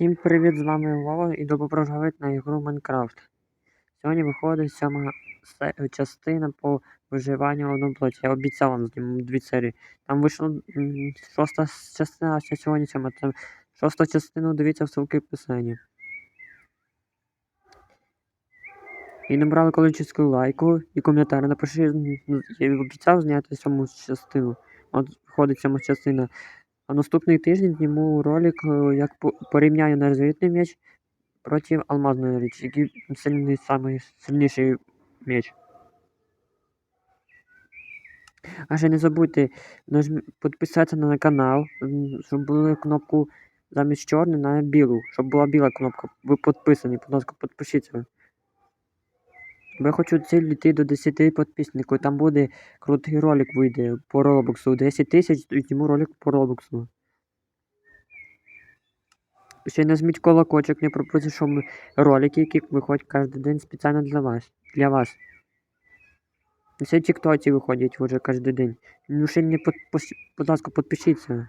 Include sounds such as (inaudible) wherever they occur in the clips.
Всім привіт, з вами Вова і добро пожаловать на ігру Майнкрафт. Сьогодні виходить сьома частина по виживанню в одному блоці. Я обіцяв вам зніму дві серії. Там вийшла шоста частина, а ще сьогодні сьома. Там шосту частину дивіться в ссылки в описанні. І набрали количество лайку і коментарі. Напиши, я обіцяв зняти сьому частину. От виходить сьома частина. А наступний тиждень зніму ролик, е, як по- порівняю нержавітний меч проти алмазної речі, який сильний, самий сильніший меч. А ще не забудьте підписатися на канал, щоб була кнопку замість чорної на білу, щоб була біла кнопка. Ви підписані, будь ласка, підпишіться. Бо я хочу ціль дійти до 10 підписників, там буде крутий ролик вийде по Роблоксу. 10 тисяч і зніму ролик по Роблоксу. Ще нажміть колокольчик, не пропустіть, щоб ролики, які виходять кожен день спеціально для вас. Для вас. Все тіктоці виходять вже кожен день. Ну ще не підпис... будь ласка, підпишіться.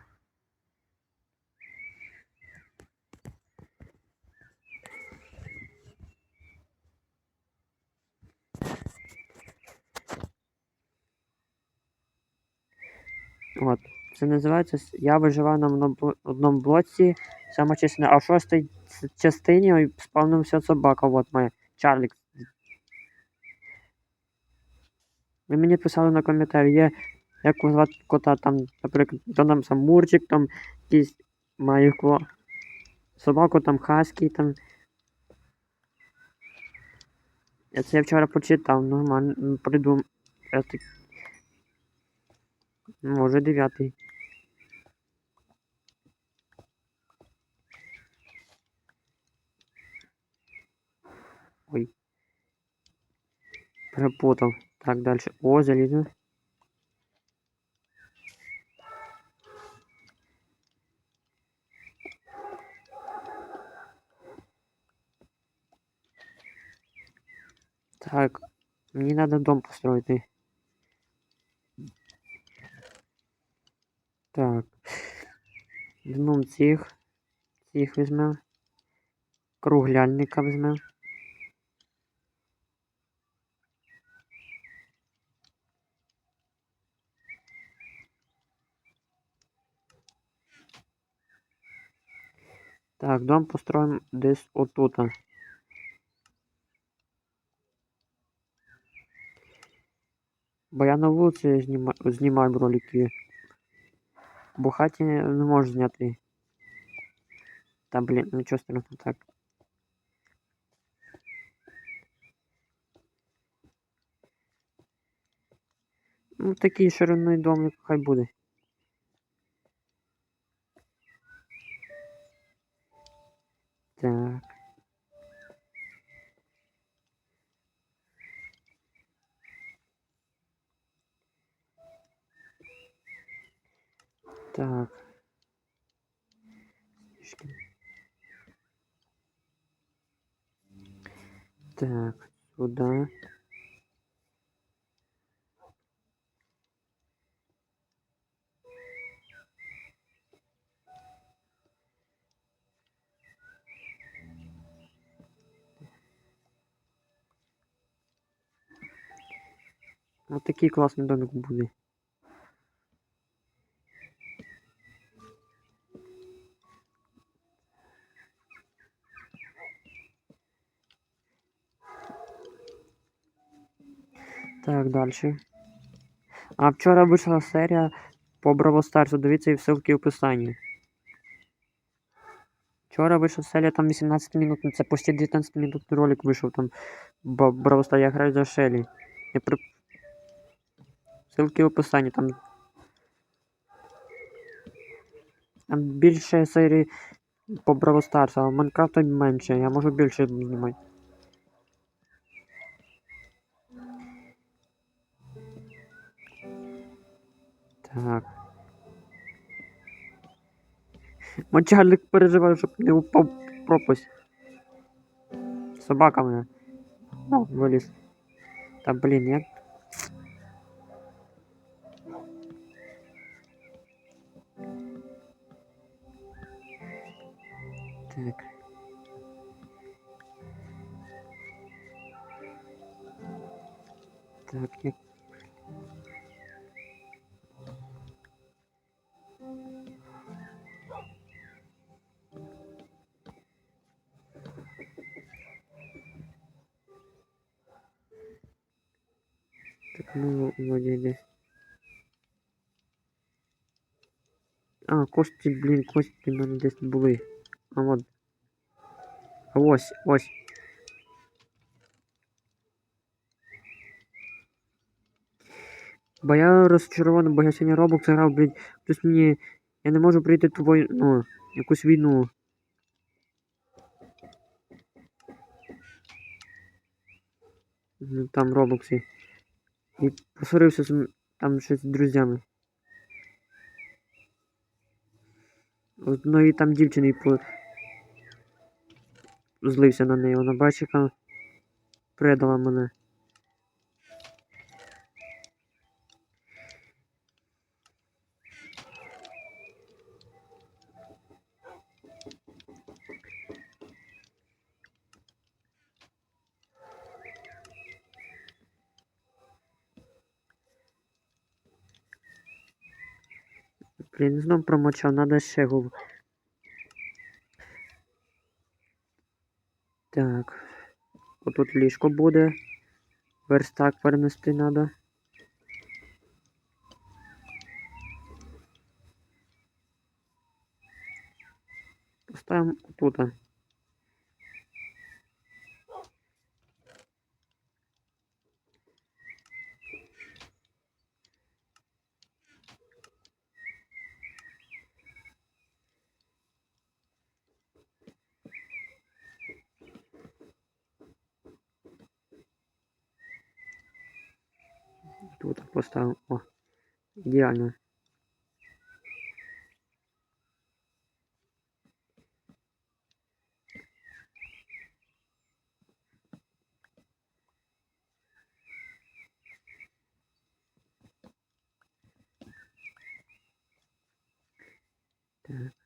От. Це називається Я виживаю на одному бл- одному блоці. Сама частина. А в шостій частині спавнився собака. От моя. Чарлік. Ви мені писали на коментарі, є як звати кота там, наприклад, то там сам Мурчик, там якийсь має ко... собаку там Хаскі там. Це я вчора почитав, нормально м, придум. Я так... Може дев'ятий. Ой. Перепутав. Так, дальше. О, залізо. Так, мне надо дом построить. Так. Ну, цих. Цих візьмемо. Кругляльника візьмемо. Так, дом построим десь отут. Бо я на вулиці зніма... знімаю ролики. Бо в хаті не не можу зняти. Та блін, нічого страшного так. Ну, такий ширинний домик хай буде. Вот такий класний домик буде. Так, дальше. А вчора вийшла серія по Браво Старсу. Дивіться і ссылки в описанні. Вчора вийшла серія там 18 минут. ну, Це почти 19 минут ролик вийшов там. Бо Браво я граю за Шелі. Я при... Ссылки в описанні там. Там більше серій по Браво Старсу, а в Майнкрафта менше. Я можу більше знімати. Так. Мочальник переживає, щоб не упав в пропасть. Собака мене. Ну, виліз. Та блін, як. Так, як. Так, ну, вроде десь. А, кості, блін, кості в мене десь були. А от. А ось, ось. Бо я розчарований, бо я сьогодні Roblox грав, блін, хтось мені. Я не можу прийти ту вой... ну, якусь війну. Ну, Там в Роблоксі. І посварився з там щось з друзями. Одної там дівчини по... злився на неї. Вона бачить, яка предала мене. Блін, знов промочав, надо ще губ. Так. Отут ліжко буде. Верстак перенести треба. Поставимо тут. Тут поставимо. О, ідеально. Так.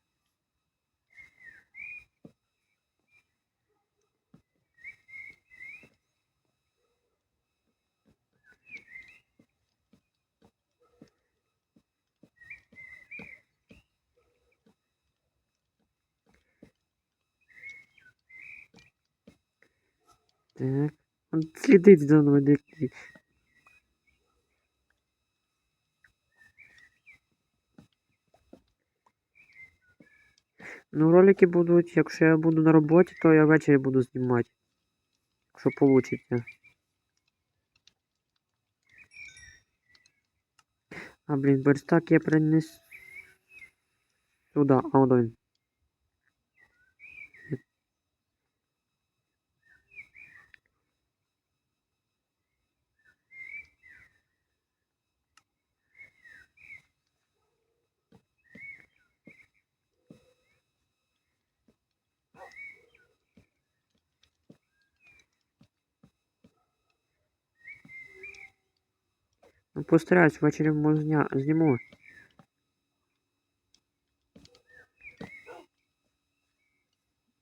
Так. Он слідить за мною дикий. Ну, ролики будуть, якщо я буду на роботі, то я ввечері буду знімати. Якщо получиться. А, блін, верстак я принес сюди, а он постараюсь, ввечері може зня... зніму.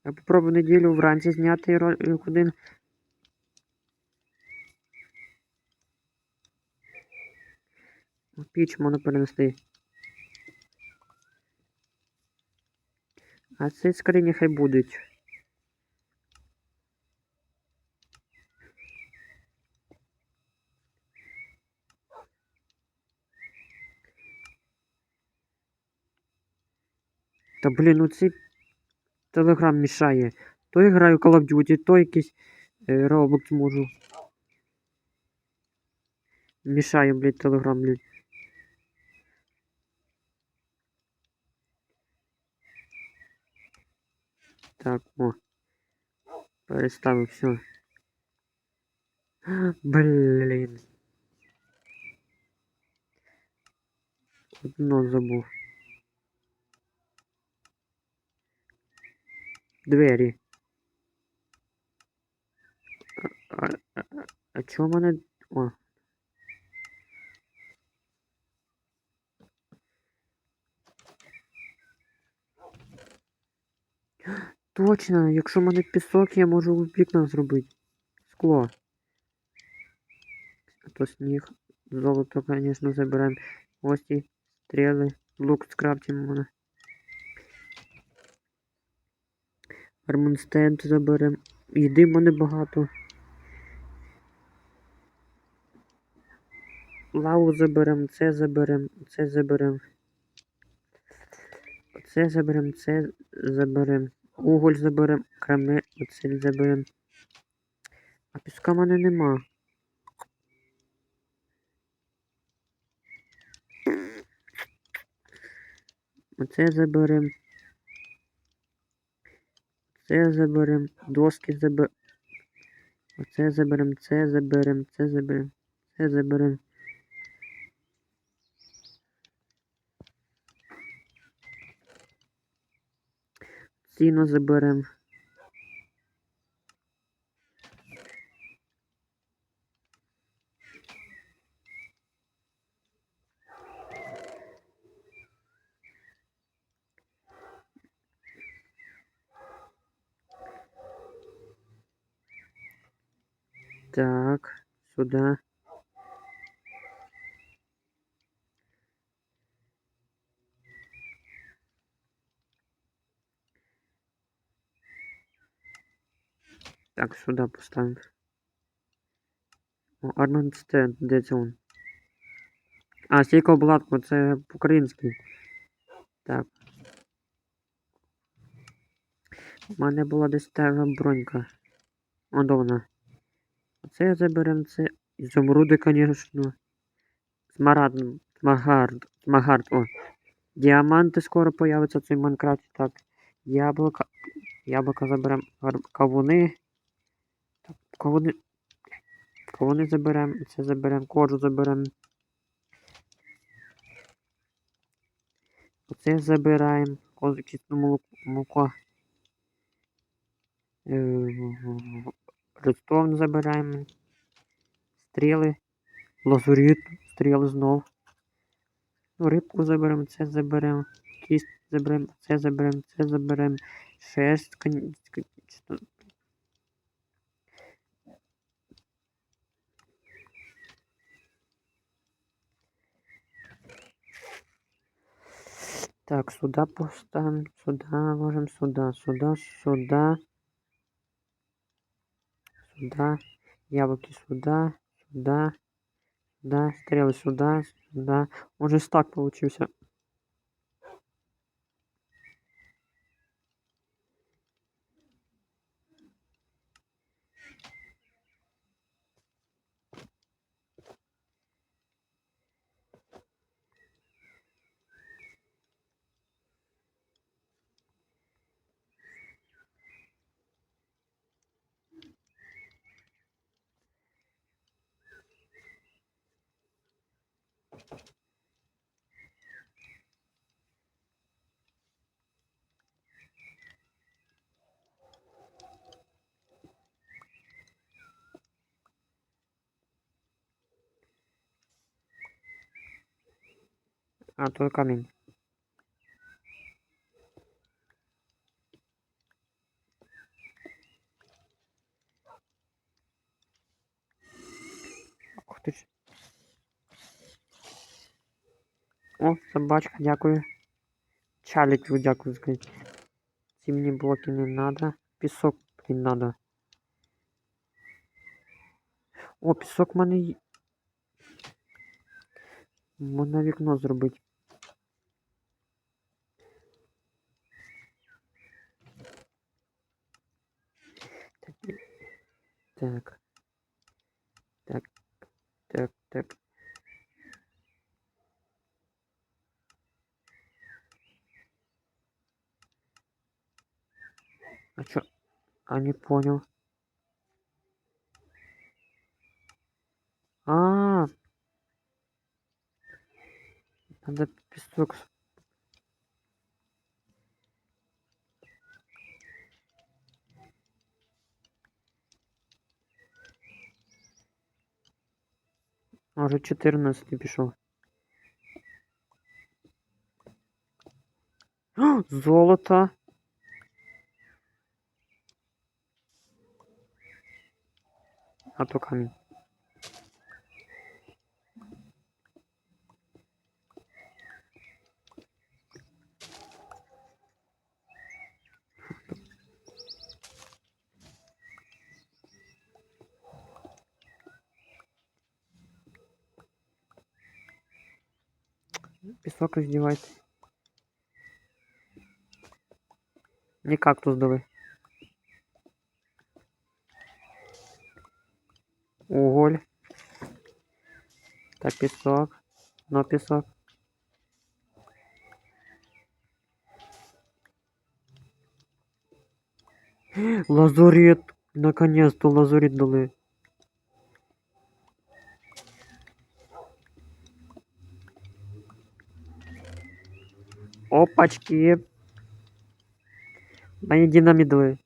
Я попробую неділю вранці зняти ролик один. Піч можна перенести. А ці скрині хай будуть. Та блін, ну цей телеграм мішає. То я граю Call of Duty, то якийсь е, Roblox можу. Мішає, блядь, телеграм, блядь. Так, о. Переставив все. Блін. Одно забув. Двері. А, а, а, а чого мене. О. (gasps) Точно, якщо в мене пісок, я можу вікна зробити. Скло. А то сніг. Золото, звісно, заберемо. Ось ці стріли. Лук скрафтимо мене. Армонстенд заберемо. Їди мене багато. Лаву заберемо, це заберемо, це заберемо. Це заберемо, це заберемо. Уголь заберемо, краме, оце заберемо. А піска в мене нема. Оце заберемо. Це заберемо. Доски заберемо. Оце заберемо, це заберемо, це заберемо, це заберемо. Сіно заберемо. Так, сюда. Так, сюда поставим. О, Арманд Стенд, де це он? А, стійка обладку, це український. Так. У мене була десь та бронька. О, вона? Оце заберем, це. Ізумруди, звісно. Смарагд, смагард, смагард, о. Діаманти скоро появляться в цій Майнкрафті. Так. Яблука. Яблука заберем. Гар- Кавуни. Так, кавуни. Кавуни заберем. Це заберем. Кожу заберем. Оце забираємо. Козу молоко. молоко. Редстоун забираємо. Стріли. Лазурит. Стріли знов. Ну, рибку заберемо, це заберемо. Кість заберемо, це заберемо, це заберемо. Шерсть, конечно. Так, сюда поставим, сюда ложим, сюда, сюда, сюда. Сюда. Яблоки сюда, сюда, сюда. Стрелы сюда, сюда. Он же стак получился. А, то собачка, дякую. Чаліку дякую. Ці мені блоки не надо. Пісок не надо. О, пісок в мене є. Можна вікно зробити. Так. Так. Так, так. А чё? А не понял. А, -а, -а. надо песок. А, Уже 14 пішов. А, Золото. А то камінь. Пісок роздівайте. Не кактус дали. пісок. Но пісок. Лазурит. Наконец-то лазурит дали. Опачки. Мені динаміт дали.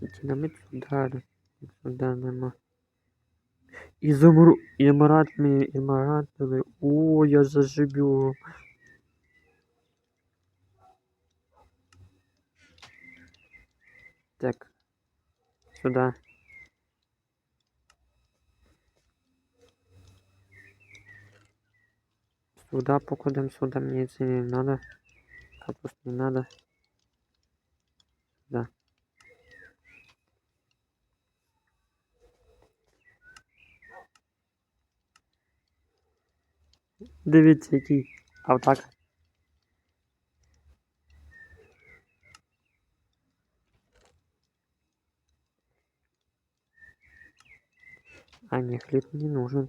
Динамит сюди. Сюди нема. Ізумру... Імарат мені, імарат. О, я заживю. Так. Сюда. Сюда покладем, сюда мне это не надо. Капуст не надо. Да. Дивіться, який. А отак. А не, хлеб не нужен.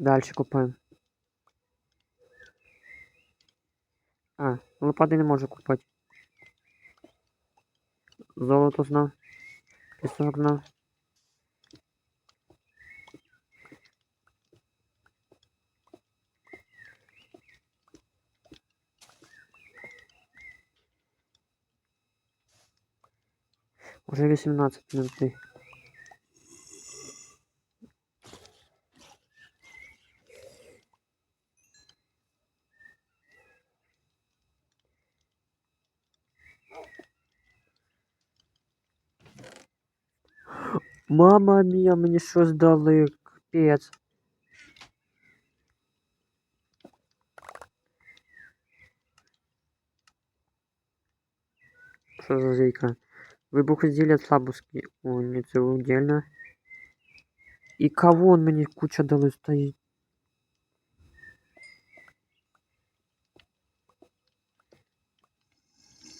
Дальше купаємо. А, лопати не можу купити. Золото знав. Пісок знав. Уже 18 минут. Мама мія, мені щось дали. Капець. Що за зійка? Вибухозілля слабуски. О, ні, це удельно. І кавон мені куча дали стоїть.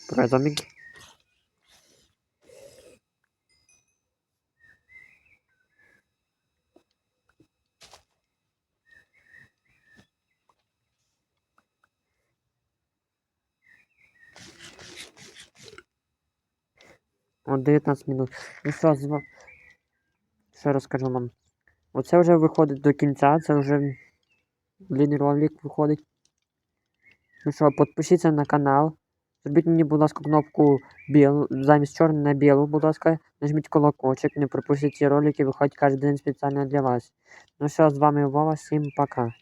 Про зомбі. От 19 минут. Ну що, з ва- ще розкажу вам. Оце вже виходить до кінця, це вже длинний ролик виходить. Ну що, підпишіться на канал. Зробіть мені, будь ласка, кнопку біл, замість чорної на білу, будь ласка. Нажміть колокольчик, не пропустіть ці ролики, виходять кожен день спеціально для вас. Ну що, з вами Вова, всім пока.